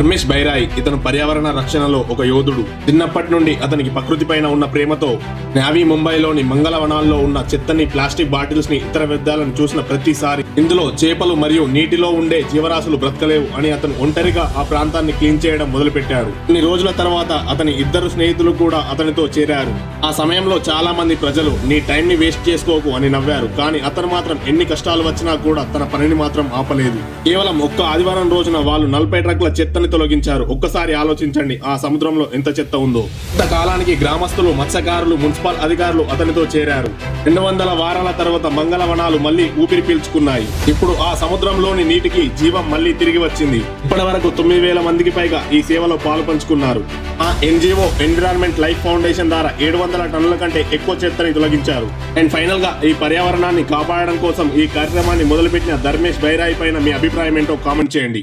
ధర్మేష్ బైరాయ్ ఇతను పర్యావరణ రక్షణలో ఒక యోధుడు. చిన్నప్పటి నుండి అతనికి ప్రకృతి పైన ఉన్న ప్రేమతో నావీ ముంబైలోని మంగళవనాల్లో ఉన్న చెత్తని ప్లాస్టిక్ బాటిల్స్ని ఇతర వ్యర్థాలను చూసిన ప్రతిసారి ఇందులో చేపలు మరియు నీటిలో ఉండే జీవరాశులు బ్రతకలేవు అని అతను ఒంటరిగా ఆ ప్రాంతాన్ని క్లీన్ చేయడం మొదలుపెట్టాడు కొన్ని రోజుల తర్వాత అతని ఇద్దరు స్నేహితులు కూడా అతనితో చేరారు. ఆ సమయంలో చాలా మంది ప్రజలు నీ టైం ని వేస్ట్ చేసుకోకు అని నవ్వారు. కానీ అతను మాత్రం ఎన్ని కష్టాలు వచ్చినా కూడా తన పనిని మాత్రం ఆపలేదు. కేవలం ఒక్క ఆదివారం రోజున వాళ్ళు నలభై ట్రక్ల చెత్తని తొలగించారు. ఒక్కసారి ఆలోచించండి ఆ సముద్రంలో ఎంత చెత్త ఉందో. కాలానికి గ్రామస్తులు మత్స్యకారులు మున్సిపల్ అధికారులు అతనితో చేరారు. రెండు వందల వారాల తర్వాత మంగళవనాలు మళ్ళీ ఊపిరి పీల్చుకున్నాయి. ఇప్పుడు ఆ సముద్రంలోని నీటికి జీవం మళ్ళీ తిరిగి వచ్చింది. ఇప్పటి వరకు తొమ్మిది వేల మందికి పైగా ఈ సేవలో పాలు పంచుకున్నారు. ఆ ఎన్జిఓ ఎన్విరాన్మెంట్ లైఫ్ ఫౌండేషన్ ద్వారా ఏడు వందల టన్నుల కంటే ఎక్కువ చెత్తని తొలగించారు. అండ్ ఫైనల్గా ఈ పర్యావరణాన్ని కాపాడడం కోసం ఈ కార్యక్రమాన్ని మొదలుపెట్టిన ధర్మేష్ బైరాయి పైన మీ అభిప్రాయం ఏంటో కామెంట్ చేయండి.